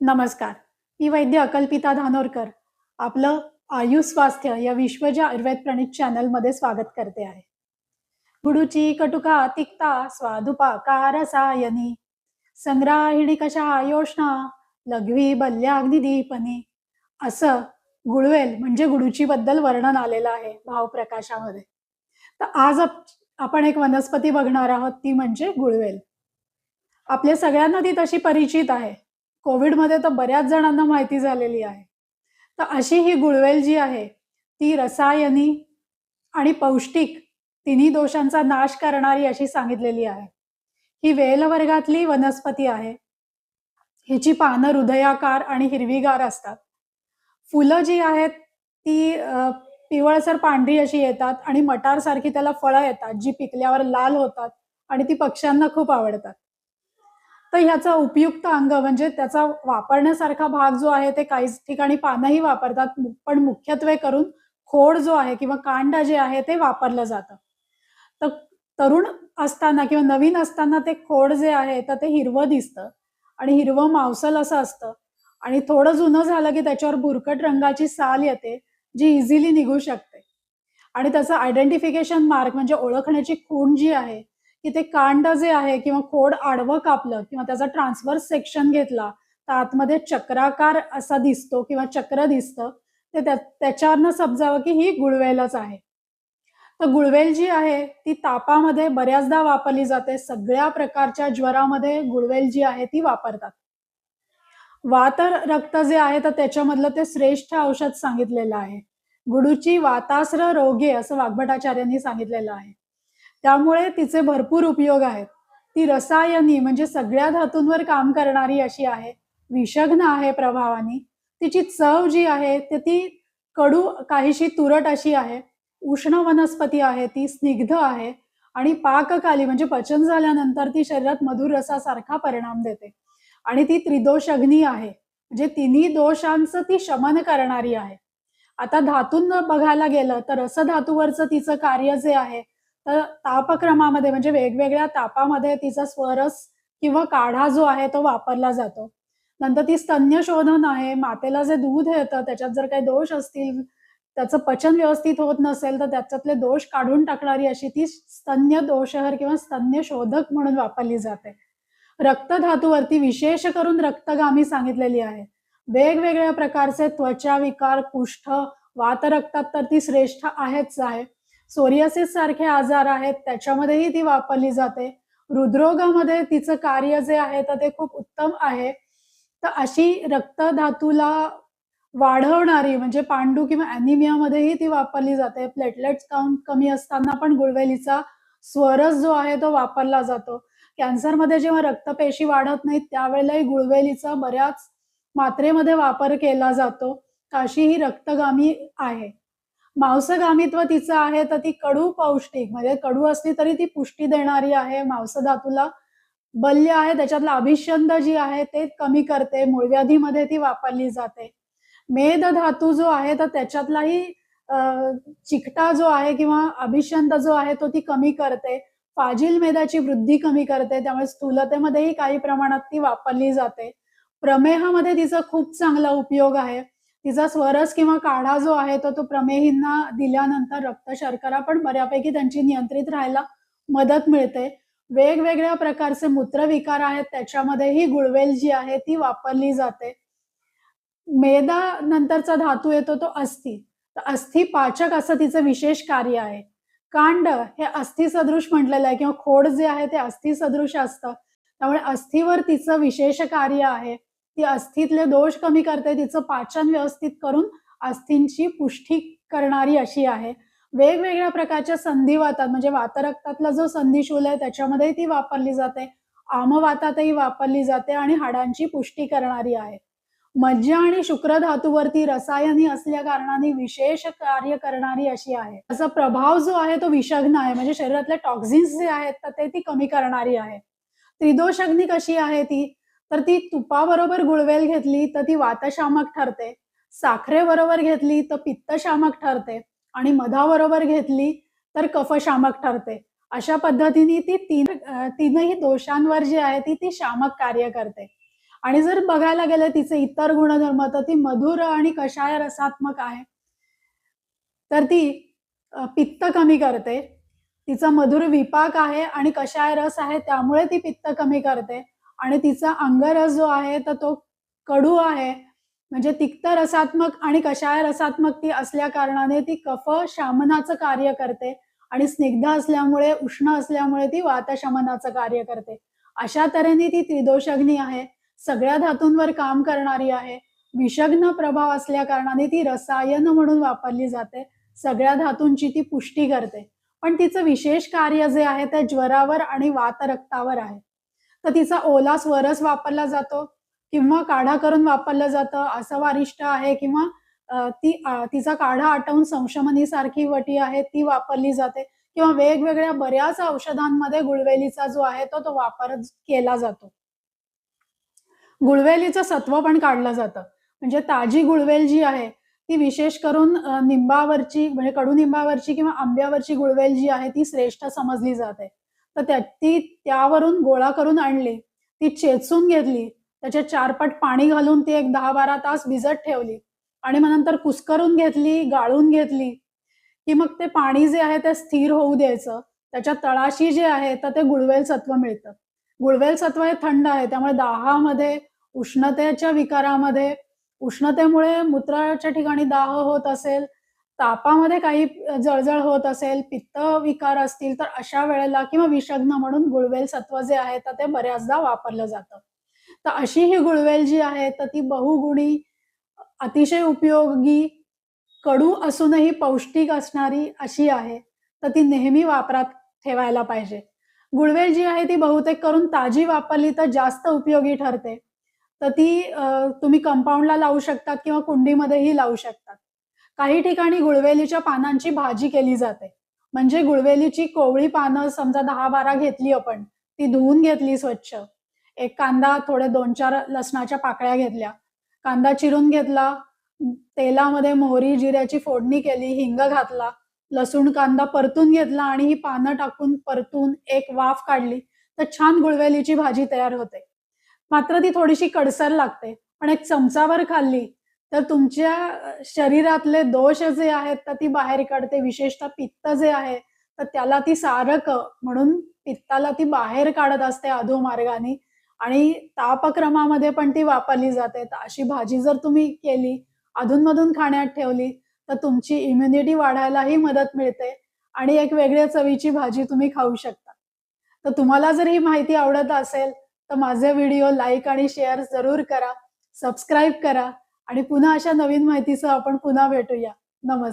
नमस्कार. मी वैद्य अकल्पिता धानोरकर. आपलं आयु स्वास्थ्य या विश्वज आयुर्वेद प्रणित चॅनलमध्ये स्वागत करते आहे. गुडूची कटुका तिक्ता स्वादुपाका रसायनी संग्राहिणी कशा योषणा लघवी बल्याग्निदीपनी असं गुळवेल म्हणजे गुडूची बद्दल वर्णन आलेलं आहे भावप्रकाशामध्ये. तर आज आपण एक वनस्पती बघणार आहोत ती म्हणजे गुळवेल. आपल्या सगळ्यांना ती तशी परिचित आहे. कोविडमध्ये तर बऱ्याच जणांना माहिती झालेली आहे. तर अशी ही गुळवेल जी आहे ती रसायनी आणि पौष्टिक तिन्ही दोषांचा नाश करणारी अशी सांगितलेली आहे. ही वेल वर्गातली वनस्पती आहे. हिची पानं हृदयाकार आणि हिरवीगार असतात. फुलं जी आहेत ती पिवळसर पांढरी अशी येतात आणि मटारसारखी त्याला फळं येतात जी पिकल्यावर लाल होतात आणि ती पक्ष्यांना खूप आवडतात. तर ह्याचा उपयुक्त अंग म्हणजे त्याचा वापरण्यासारखा भाग जो आहे ते काही ठिकाणी पानंही वापरतात पण मुख्यत्वे करून खोड जो आहे किंवा कांड जे आहे ते वापरलं जातं. तर तरुण असताना किंवा नवीन असताना ते खोड जे आहे तर ते हिरवं दिसतं आणि हिरवं मांसल असं असतं आणि थोडं जुनं झालं की त्याच्यावर भुरकट रंगाची साल येते जी इझिली निघू शकते. आणि त्याचं आयडेंटिफिकेशन मार्क म्हणजे ओळखण्याची खूण जी आहे की ते कांड जे आहे किंवा खोड आडवं कापलं किंवा त्याचा ट्रान्सफर सेक्शन घेतला तर आतमध्ये चक्राकार असा दिसतो किंवा चक्र दिसतं ते त्याच्यावरनं समजावं की ही गुळवेलच आहे. तर गुळवेल जी आहे ती तापामध्ये बऱ्याचदा वापरली जाते. सगळ्या प्रकारच्या ज्वरामध्ये गुळवेल जी आहे ती वापरतात. वातर रक्त जे आहे तर त्याच्यामधलं ते श्रेष्ठ औषध सांगितलेलं आहे. गुडूची वातास्र रोगे असं वाग्भटाचार्यांनी सांगितलेलं आहे. त्यामुळे तिचे भरपूर उपयोग आहेत. ती रसायनी म्हणजे सगळ्या धातूंवर काम करणारी अशी आहे. विषग्न आहे प्रभावानी. तिची चव जी आहे ते ती कडू काहीशी तुरट अशी आहे. उष्ण वनस्पती आहे ती स्निग्ध आहे. आणि पाककाली म्हणजे पचन झाल्यानंतर ती शरीरात मधुर रसासारखा परिणाम देते. आणि ती त्रिदोष अग्नी आहे. म्हणजे तिन्ही दोषांचं ती शमन करणारी आहे. आता धातून बघायला गेलं तर रसधातूवरचं तिचं कार्य जे आहे तर तापक्रमामध्ये म्हणजे वेगवेगळ्या तापामध्ये तिचा स्वरस किंवा काढा जो आहे तो वापरला जातो. नंतर ती स्तन्य शोधन आहे मातेला जे दूध येतं त्याच्यात जर काही दोष असतील त्याचं पचन व्यवस्थित होत नसेल तर त्याच्यातले दोष काढून टाकणारी अशी ती स्तन्य दोषहर किंवा स्तन्य शोधक म्हणून वापरली जाते. रक्तधातूवरती विशेष करून रक्तगामी सांगितलेली आहे. वेगवेगळ्या प्रकारचे त्वचा विकार कुष्ठ वातरक्तात तर ती श्रेष्ठ आहेच आहे. सोरियासिस सारखे आजार आहेत त्याच्यामध्येही ती वापरली जाते. हृदरोगामध्ये तिचं कार्य जे आहे तर ते खूप उत्तम आहे. तर अशी रक्तधातूला वाढवणारी म्हणजे पांडू किंवा अॅनिमियामध्येही ती वापरली जाते. प्लेटलेट्स काउंट कमी असताना पण गुळवेलीचा स्वरस जो आहे तो वापरला जातो. कॅन्सरमध्ये जेव्हा रक्तपेशी वाढत नाहीत त्यावेळेलाही गुळवेलीचा बऱ्याच मात्रेमध्ये वापर केला जातो. काशी ही रक्तगामी आहे. मांसगामित्व तिचं आहे तर ती कडू पौष्टिक. म्हणजे कडू असली तरी ती पुष्टी देणारी आहे. मांस धातूला बल्य आहे त्याच्यातलं अभिषंद जी आहे ते कमी करते. मूळव्याधीमध्ये ती वापरली जाते. मेद धातू जो आहे तर त्याच्यातलाही चिकटा जो आहे किंवा अभिषंद जो आहे तो ती कमी करते. फाजील मेदाची वृद्धी कमी करते. त्यामुळे स्थूलतेमध्येही काही प्रमाणात ती वापरली जाते. प्रमेहामध्ये तिचा खूप चांगला उपयोग आहे. तिचा स्वरस किंवा काढा जो आहे तो तो प्रमेहींना दिल्यानंतर रक्त शर्करा पण बऱ्यापैकी त्यांची नियंत्रित राहायला मदत मिळते. वेगवेगळ्या प्रकारचे मूत्रविकार आहेत त्याच्यामध्येही गुळवेल जी आहे ती वापरली जाते. मेदा नंतरचा धातू येतो तो अस्थि. तर अस्थि पाचक असं तिचं विशेष कार्य आहे. कांड हे अस्थि सदृश म्हटलेलं आहे किंवा खोड जे आहे ते अस्थि सदृश असतं. त्यामुळे अस्थिवर तिचं विशेष कार्य आहे. ती अस्थीतले दोष कमी करते तिचं पाचन व्यवस्थित करून अस्थींची पुष्टी करणारी अशी आहे. वेगवेगळ्या प्रकारच्या संधिवातात म्हणजे वातरक्तातला जो संधिशूल आहे त्याच्यामध्ये ती वापरली जाते. आमवातातही वापरली जाते आणि हाडांची पुष्टी करणारी आहे. मज्जा आणि शुक्र धातूवरती रसायनी असल्या कारणाने विशेष कार्य करणारी अशी आहे. त्याचा प्रभाव जो आहे तो विषग्न आहे. म्हणजे शरीरातले टॉक्झिन्स जे आहेत तर ते ती कमी करणारी आहे. त्रिदोष अग्नी कशी आहे ती? तर ती तुपाबरोबर गुळवेल घेतली तर ती वातशामक ठरते. साखरेबरोबर घेतली तर पित्तशामक ठरते. आणि मधाबरोबर घेतली तर कफशामक ठरते. अशा पद्धतीने ती तीन तीनही दोषांवर जी आहे ती ती शामक कार्य करते. आणि जर बघायला गेलं तिचे इतर गुणधर्म तर ती मधुर आणि कषाय रसात्मक आहे. तर ती पित्त कमी करते. तिचा मधुर विपाक आहे आणि कषाय रस आहे त्यामुळे ती पित्त कमी करते. आणि तिचा अंगरस जो आहे तर तो कडू आहे. म्हणजे तिक्त रसात्मक आणि कषाय रसात्मक ती असल्या कारणाने ती कफ शामनाचं कार्य करते आणि स्निग्ध असल्यामुळे उष्ण असल्यामुळे ती वातशमनाचं कार्य करते. अशा तऱ्हेने ती त्रिदोषग्नी आहे. सगळ्या धातूंवर काम करणारी आहे. विषग्न प्रभाव असल्या कारणाने ती रसायन म्हणून वापरली जाते. सगळ्या धातूंची ती पुष्टी करते. पण तिचं विशेष कार्य जे आहे ते ज्वरावर आणि वातरक्तावर आहे. तर तिचा ओला स्वरस वापरला जातो किंवा काढा करून वापरलं जातं असं वारिष्ट आहे किंवा ती तिचा काढा आटवून संशमनी सारखी वटी आहे ती वापरली जाते. किंवा वेगवेगळ्या बऱ्याच औषधांमध्ये गुळवेलीचा जो आहे तो तो वापर केला जातो. गुळवेलीचं सत्व पण काढलं जातं. म्हणजे ताजी गुळवेल जी आहे ती विशेष करून निंबावरची म्हणजे कडुनिंबावरची किंवा आंब्यावरची गुळवेल जी आहे ती श्रेष्ठ समजली जाते. तर त्या ती त्यावरून गोळा करून आणली. ती चेचून घेतली. त्याचे चारपट पाणी घालून ती एक दहा बारा तास भिजत ठेवली. आणि मग नंतर कुस्करून घेतली गाळून घेतली. की मग ते पाणी जे आहे ते स्थिर होऊ द्यायचं. त्याच्या तळाशी जे आहे तर ते गुळवेल सत्व मिळतं. गुळवेल सत्व हे थंड आहे. त्यामुळे दाहामध्ये उष्णतेच्या विकारामध्ये उष्णतेमुळे मूत्राच्या ठिकाणी दाह होत असेल तापामध्ये काही जळजळ होत असेल पित्त विकार असतील तर अशा वेळेला किंवा विषग्न म्हणून गुळवेल सत्व जे आहे तर ते बऱ्याचदा वापरलं जातं. तर अशी ही गुळवेल जी आहे तर ती बहुगुणी अतिशय उपयोगी कडू असूनही पौष्टिक असणारी अशी आहे तर ती नेहमी वापरात ठेवायला पाहिजे. गुळवेल जी आहे ती बहुतेक करून ताजी वापरली तर जास्त उपयोगी ठरते. तर ती तुम्ही कंपाऊंडला लावू शकतात किंवा कुंडीमध्येही लावू शकतात. काही ठिकाणी गुळवेलीच्या पानांची भाजी केली जाते. म्हणजे गुळवेलीची कोवळी पानं समजा दहा बारा घेतली आपण ती धुवून घेतली स्वच्छ. एक कांदा थोडे दोन चार लसणाच्या पाकळ्या घेतल्या. कांदा चिरून घेतला. तेलामध्ये मोहरी जिऱ्याची फोडणी केली हिंग घातला. लसूण कांदा परतून घेतला आणि ही पानं टाकून परतून एक वाफ काढली तर छान गुळवेलीची भाजी तयार होते. मात्र ती थोडीशी कडसर लागते. पण एक चमचावर खाल्ली तर तुमच्या शरीरातले दोष जे आहेत तर ती बाहेर काढते. विशेषतः पित्त जे आहे तर त्याला ती सारक म्हणून पित्ताला ती बाहेर काढत असते अधोमार्गाने. आणि तापक्रमामध्ये पण ती वापरली जाते. तर अशी भाजी जर तुम्ही केली अधूनमधून खाण्यात ठेवली तर तुमची इम्युनिटी वाढायलाही मदत मिळते. आणि एक वेगळ्या चवीची भाजी तुम्ही खाऊ शकता. तर तुम्हाला जर ही माहिती आवडत असेल तर माझे व्हिडिओ लाईक आणि शेअर जरूर करा. सबस्क्राईब करा. आणि पुन्हा अशा नवीन माहितीसह आपण पुन्हा भेटूया. नमस्कार.